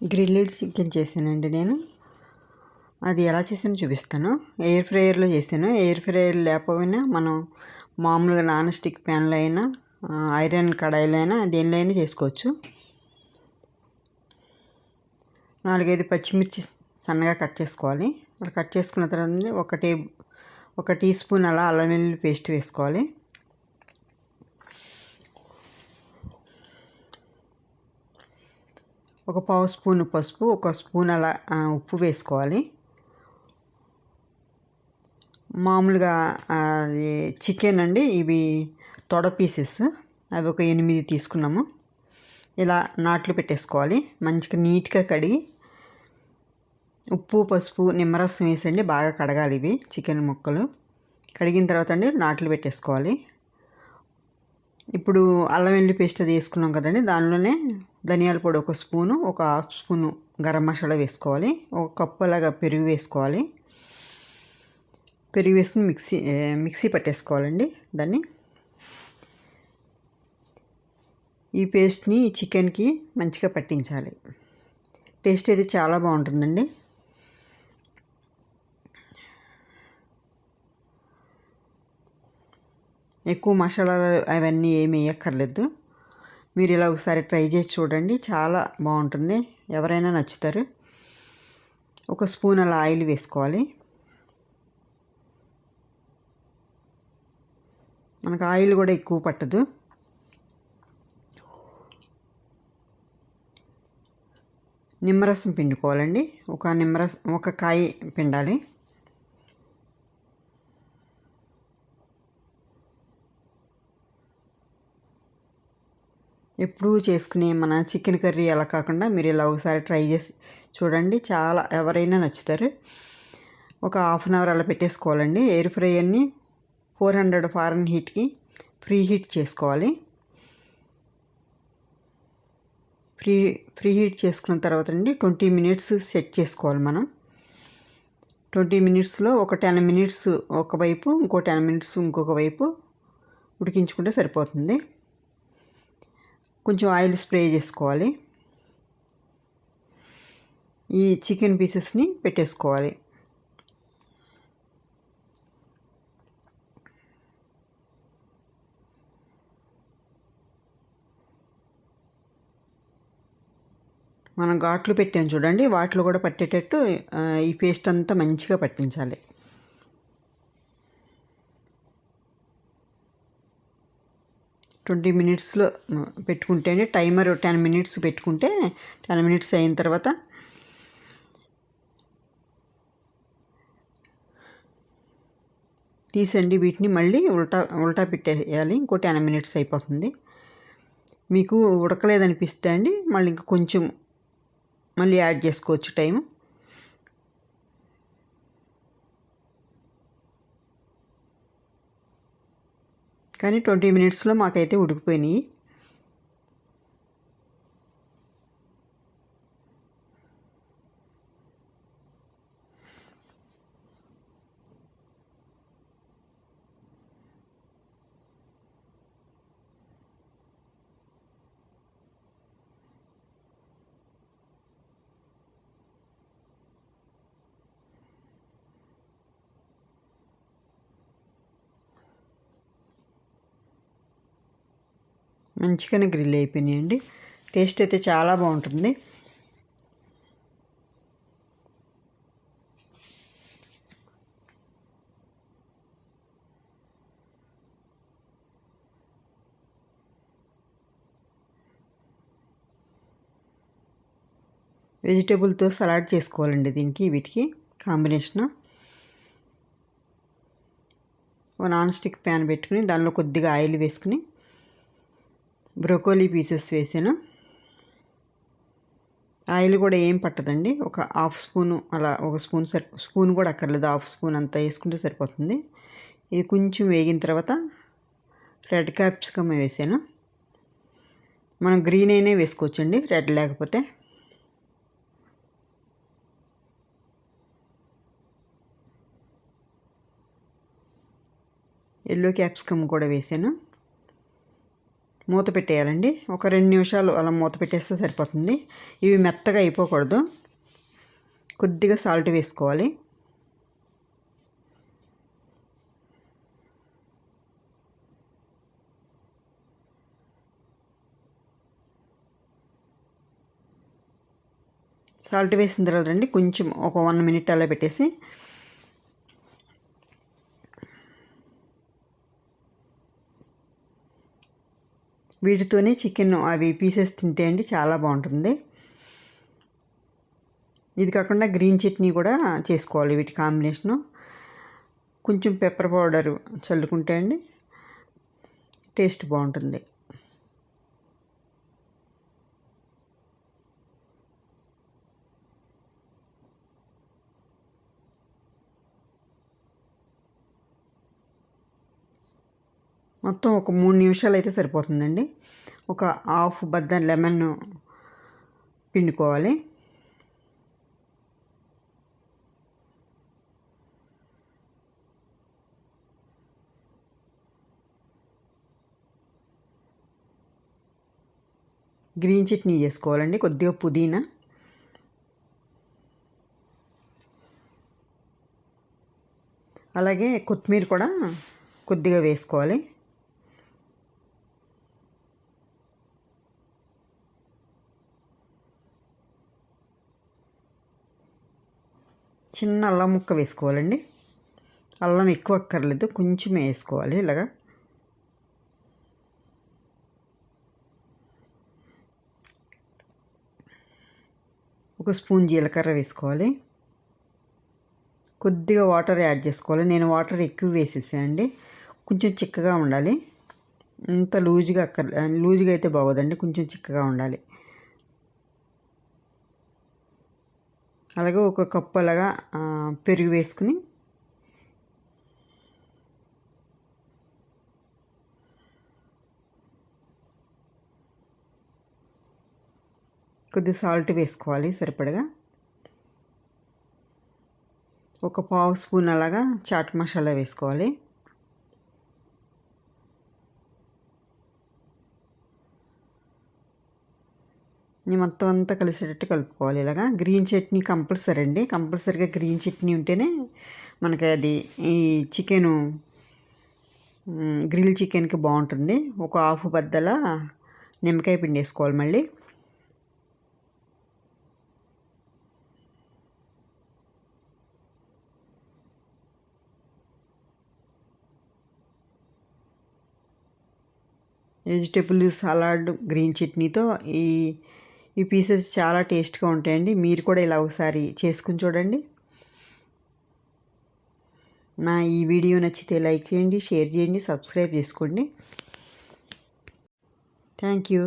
Grilled chicken చేశానండి నేను. అది ఎలా చేసానో చూపిస్తాను. ఎయిర్ ఫ్రైయర్లో చేశాను. ఎయిర్ ఫ్రైయర్ లేకపోయినా మనం మామూలుగా నాన్ స్టిక్ ప్యాన్లో అయినా ఐరన్ కడాయిలో అయినా దేనిలో అయినా చేసుకోవచ్చు. నాలుగైదు పచ్చిమిర్చి సన్నగా కట్ చేసుకోవాలి. అలా కట్ చేసుకున్న తర్వాత ఒక టే ఒక టీ స్పూన్ అలా అల్లం వెల్లుల్లి పేస్ట్ వేసుకోవాలి. ఒక పావు స్పూన్ పసుపు ఒక స్పూన్ అలా ఉప్పు వేసుకోవాలి. మామూలుగా అది చికెన్ అండి ఇవి తొడ పీసెస్. అవి ఒక ఎనిమిది తీసుకున్నాము. ఇలా నాట్లు పెట్టేసుకోవాలి. మంచిగా నీట్గా కడిగి ఉప్పు పసుపు నిమ్మరసం వేసండి బాగా కడగాలి ఇవి చికెన్ ముక్కలు. కడిగిన తర్వాత అండి నాట్లు పెట్టేసుకోవాలి. ఇప్పుడు అల్లం వెల్లి పేస్ట్ అది వేసుకున్నాం కదండి దానిలోనే ధనియాల పొడి ఒక స్పూను ఒక హాఫ్ స్పూను గరం మసాలా వేసుకోవాలి ఒక కప్పు అలాగా పెరుగు వేసుకోవాలి. పెరుగు వేసుకుని మిక్సీ మిక్సీ పట్టేసుకోవాలండి దాన్ని. ఈ పేస్ట్ని చికెన్కి మంచిగా పట్టించాలి. టేస్ట్ అయితే చాలా బాగుంటుందండి. ఎక్కువ మసాలాలు అవన్నీ ఏమి వేయక్కర్లేదు. మీరు ఇలా ఒకసారి ట్రై చేసి చూడండి. చాలా బాగుంటుంది. ఎవరైనా నచ్చుతారు. ఒక స్పూన్ అలా ఆయిల్ వేసుకోవాలి. మనకు ఆయిల్ కూడా ఎక్కువ పట్టదు. నిమ్మరసం పిండుకోవాలండి. ఒక నిమ్మరసం ఒక కాయ పిండాలి. ఎప్పుడూ చేసుకునే మన చికెన్ కర్రీ అలా కాకుండా మీరు ఇలా ఒకసారి ట్రై చేసి చూడండి. చాలా ఎవరైనా నచ్చుతారు. ఒక హాఫ్ అన్ అవర్ అలా పెట్టేసుకోవాలండి. ఎయిర్ ఫ్రై అన్ని ఫోర్ హండ్రెడ్ ఫారెన్ హీట్కి ఫ్రీ హీట్ చేసుకోవాలి. ఫ్రీ ఫ్రీ హీట్ చేసుకున్న తర్వాత అండి ట్వంటీ మినిట్స్ సెట్ చేసుకోవాలి మనం. ట్వంటీ మినిట్స్లో ఒక టెన్ మినిట్స్ ఒకవైపు ఇంకో టెన్ మినిట్స్ ఇంకొక వైపు ఉడికించుకుంటే సరిపోతుంది. కొంచెం ఆయిల్ స్ప్రే చేసుకోవాలి. ఈ చికెన్ పీసెస్ని పెట్టేసుకోవాలి. మనం ఘాట్లు పెట్టాం చూడండి వాటిలో కూడా పట్టేటట్టు ఈ పేస్ట్ అంతా మంచిగా పట్టించాలి. ట్వంటీ మినిట్స్లో పెట్టుకుంటేనే టైమర్ టెన్ మినిట్స్ పెట్టుకుంటే టెన్ మినిట్స్ అయిన తర్వాత తీసండి వీటిని మళ్ళీ ఉల్టా ఉల్టా పెట్టేయాలి. ఇంకో టెన్ మినిట్స్ అయిపోతుంది. మీకు ఉడకలేదనిపిస్తే అండి మళ్ళీ ఇంకా కొంచెం మళ్ళీ యాడ్ చేసుకోవచ్చు టైం కానీ ట్వంటీ మినిట్స్లో మాకైతే ఉడికిపోయినాయి. మంచిగానే గ్రిల్ అయిపోయినాయండి. టేస్ట్ అయితే చాలా బాగుంటుంది. వెజిటేబుల్తో సలాడ్ చేసుకోవాలండి దీనికి వీటికి కాంబినేషను. ఓ నాన్ స్టిక్ ప్యాన్ పెట్టుకుని దానిలో కొద్దిగా ఆయిల్ వేసుకుని బ్రోకోలీ పీసెస్ వేసాను. ఆయిల్ కూడా ఏం పట్టదండి. ఒక హాఫ్ స్పూను అలా ఒక స్పూన్ సరి స్పూన్ కూడా అక్కర్లేదు. హాఫ్ స్పూన్ అంతా వేసుకుంటే సరిపోతుంది. ఇది కొంచెం వేగిన తర్వాత రెడ్ క్యాప్సికమ్ వేసాను. మనం గ్రీన్ అయినా వేసుకోవచ్చండి రెడ్ లేకపోతే. ఎల్లో క్యాప్సికమ్ కూడా వేసాను. మూత పెట్టేయాలండి. ఒక రెండు నిమిషాలు అలా మూత పెట్టేస్తే సరిపోతుంది. ఇవి మెత్తగా అయిపోకూడదు. కొద్దిగా సాల్ట్ వేసుకోవాలి. సాల్ట్ వేసిన తర్వాత అండి కొంచెం ఒక వన్ మినిట్ అలా పెట్టేసి వీటితోనే చికెన్ అవి పీసెస్ తింటే అండి చాలా బాగుంటుంది. ఇది కాకుండా గ్రీన్ చట్నీ కూడా చేసుకోవాలి వీటి కాంబినేషను. కొంచెం పెప్పర్ పౌడర్ చల్లుకుంటే అండి టేస్ట్ బాగుంటుంది. మొత్తం ఒక మూడు నిమిషాలు అయితే సరిపోతుందండి. ఒక హాఫ్ బద్ద లెమన్ పిండుకోవాలి. గ్రీన్ చట్నీ చేసుకోవాలండి కొద్దిగా పుదీనా. అలాగే కొత్తిమీర కూడా కొద్దిగా వేసుకోవాలి. చిన్న అల్లం ముక్క వేసుకోవాలండి. అల్లం ఎక్కువ అక్కర్లేదు కొంచెం వేసుకోవాలి ఇలాగా. ఒక స్పూన్ జీలకర్ర వేసుకోవాలి. కొద్దిగా వాటర్ యాడ్ చేసుకోవాలి. నేను వాటర్ ఎక్కువ వేసేసానండి. కొంచెం చిక్కగా ఉండాలి. ఇంత లూజ్గా అక్కర్ లూజ్గా అయితే బాగోదండి. కొంచెం చిక్కగా ఉండాలి. అలాగే ఒక కప్పు అలాగా పెరుగు వేసుకుని కొద్ది సాల్ట్ వేసుకోవాలి సరిపడగా. ఒక పావు స్పూన్ అలాగా చాట్ మసాలా వేసుకోవాలి. మొత్తం అంతా కలిసేటట్టు కలుపుకోవాలి. ఇలాగా గ్రీన్ చట్నీ కంపల్సరీ అండి. కంపల్సరీగా గ్రీన్ చట్నీ ఉంటేనే మనకి అది ఈ చికెను గ్రిల్ చికెన్కి బాగుంటుంది. ఒక హాఫ్ బద్దల నిమ్మకాయ పిండి వేసుకోవాలి మళ్ళీ. వెజిటేబుల్ సలాడ్ గ్రీన్ చట్నీతో ఈ ఈ పీసెస్ చాలా టేస్ట్గా ఉంటాయండి. మీరు కూడా ఇలా ఒకసారి చేసుకుని చూడండి. నా ఈ వీడియో నచ్చితే లైక్ చేయండి షేర్ చేయండి సబ్స్క్రైబ్ చేసుకోండి. Thank you.